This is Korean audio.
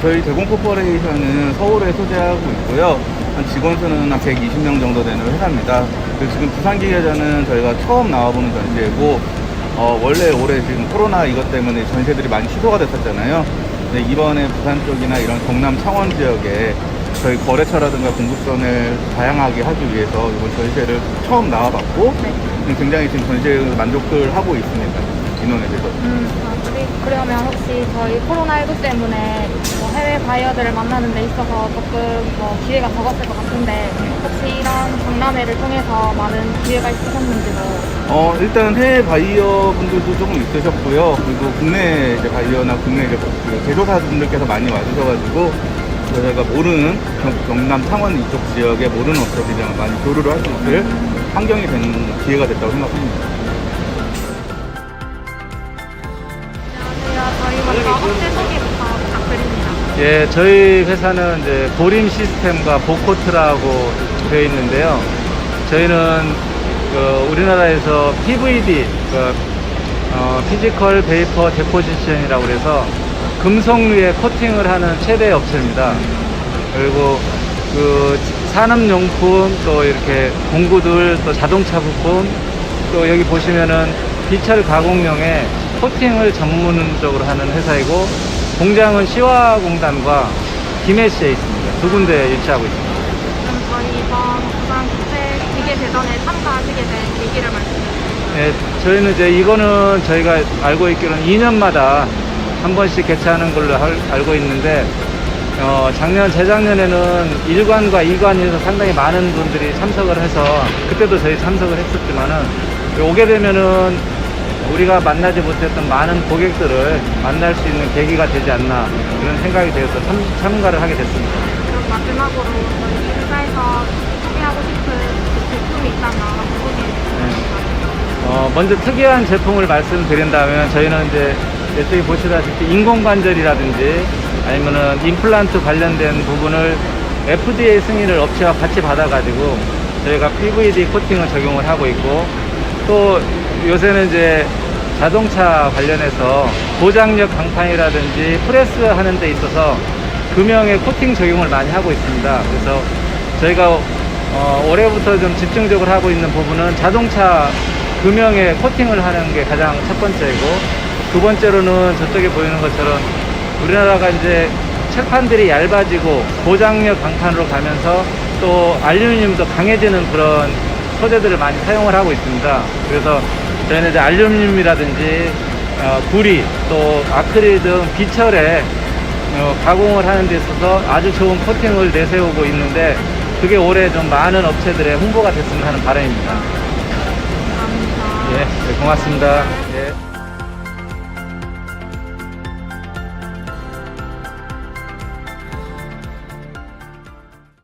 저희 대공 코퍼레이션은 서울에 소재하고 있고요. 한 직원 수는 한 120명 정도 되는 회사입니다. 그리고 지금 부산 기계전은 저희가 처음 나와보는 전시회고, 어, 원래 올해 지금 코로나 이것 때문에 전시회들이 많이 취소가 됐었잖아요. 근데 이번에 부산 쪽이나 이런 경남 창원 지역에 저희 거래처라든가 공급선을 다양하게 하기 위해서 이번 전시회를 처음 나와봤고, 네. 굉장히 지금 전시회 만족을 하고 있습니다. 인원에 대해서. 음, 아, 그리, 그러면 혹시 저희 코로나19 때문에 뭐 해외 바이어들을 만나는 데 있어서 조금 뭐 기회가 적었을 것 같은데 혹시 이런 박람회를 통해서 많은 기회가 있으셨는지도 어, 일단 해외 바이어 분들도 조금 있으셨고요. 그리고 국내 이제 바이어나 국내 이제 그 제조사 분들께서 많이 와주셔가지고 저희가 모르는 경, 경남 창원 이쪽 지역의 모르는 업체들이랑 많이 교류를 할 수 있을 환경이 된 기회가 됐다고 생각합니다. 업체 소개부터 부탁드립니다. 예, 저희 회사는 이제 보림 시스템과 보코트라고 되어 있는데요. 저희는 그 우리나라에서 PVD, 그 어, 피지컬 베이퍼 데포지션이라고 그래서 금속류에 코팅을 하는 최대 업체입니다. 그리고 그 산업용품 또 이렇게 공구들 또 자동차 부품 또 여기 보시면은 비철 가공용에 코팅을 전문적으로 하는 회사이고 공장은 시화공단과 김해시에 있습니다. 두 군데 위치하고 있습니다. 그럼 저희 이번 부산 국제 기계 대전에 참가하시게 된 계기를 말씀해 주세요. 예, 저희는 이제 이거는 저희가 알고 있기로는 2년마다 한 번씩 개최하는 걸로 알, 알고 있는데 어, 작년 재작년에는 1관과 2관에서 상당히 많은 분들이 참석을 해서 그때도 저희 참석을 했었지만은 오게 되면은 우리가 만나지 못했던 많은 고객들을 만날 수 있는 계기가 되지 않나 그런 생각이 되어서 참, 참가를 하게 됐습니다. 그럼 마지막으로 저희 회사에서 소개하고 싶은 제품이 있다면 주세요. 어, 먼저 특이한 제품을 말씀드린다면 저희는 이제 이쪽에 보시다시피 인공관절이라든지 아니면은 임플란트 관련된 부분을 FDA 승인을 업체와 같이 받아가지고 저희가 PVD 코팅을 적용을 하고 있고 또 요새는 이제 자동차 관련해서 고장력 강판이라든지 프레스 하는 데 있어서 금형의 코팅 적용을 많이 하고 있습니다. 그래서 저희가 어, 올해부터 좀 집중적으로 하고 있는 부분은 자동차 금형에 코팅을 하는 게 가장 첫 번째이고 두 번째로는 저쪽에 보이는 것처럼 우리나라가 이제 철판들이 얇아지고 고장력 강판으로 가면서 또 알루미늄도 강해지는 그런 소재들을 많이 사용을 하고 있습니다. 그래서 저희는 이제 알루미늄이라든지 어, 구리 또 아크릴 등 비철에 어, 가공을 하는 데 있어서 아주 좋은 코팅을 내세우고 있는데 그게 올해 좀 많은 업체들의 홍보가 됐으면 하는 바람입니다. 감사합니다. 예, 네, 고맙습니다. 예.